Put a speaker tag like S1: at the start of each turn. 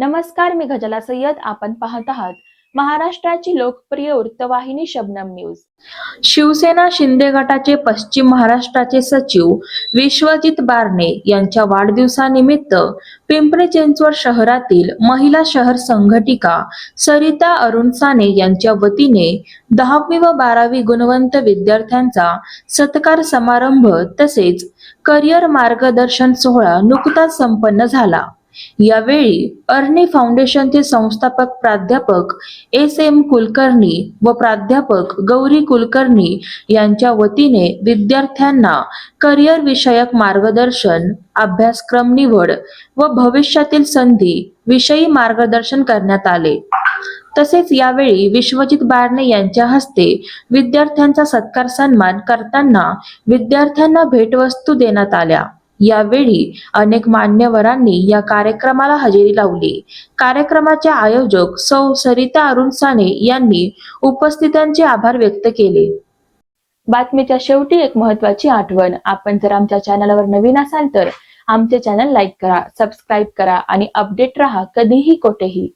S1: नमस्कार मी गजला सय्यद. आपण पाहत आहात महाराष्ट्राची लोकप्रिय वृत्तवाहिनी शबनम न्यूज. शिवसेना शिंदे गटाचे पश्चिम महाराष्ट्राचे सचिव विश्वजित बारणे यांच्या वाढदिवसानिमित्त पिंपरी चिंचवड शहरातील महिला शहर संघटिका सरिता अरुण साने यांच्या वतीने दहावी व बारावी गुणवंत विद्यार्थ्यांचा सत्कार समारंभ तसेच करिअर मार्गदर्शन सोहळा नुकताच संपन्न झाला. यावेळी अर्नी फाउंडेशनचे संस्थापक प्राध्यापक एस एम कुलकर्णी व प्राध्यापक गौरी कुलकर्णी यांच्या वतीने विद्यार्थ्यांना करिअर विषयक मार्गदर्शन अभ्यासक्रम निवड व भविष्यातील संधी विषयी मार्गदर्शन करण्यात आले. तसेच यावेळी विश्वजित बारणे यांच्या हस्ते विद्यार्थ्यांचा सत्कार सन्मान करताना विद्यार्थ्यांना भेटवस्तू देण्यात आल्या. यावेळी अनेक मान्यवरांनी या कार्यक्रमाला हजेरी लावली. कार्यक्रमाचे आयोजक सौ. सरिता अरुण साने यांनी उपस्थितांचे आभार व्यक्त केले. बातमीच्या शेवटी एक महत्वाची आठवण. आपण जर आमच्या चॅनलवर नवीन असाल तर आमचे चॅनल लाईक करा सबस्क्राईब करा आणि अपडेट राहा कधीही कोठेही.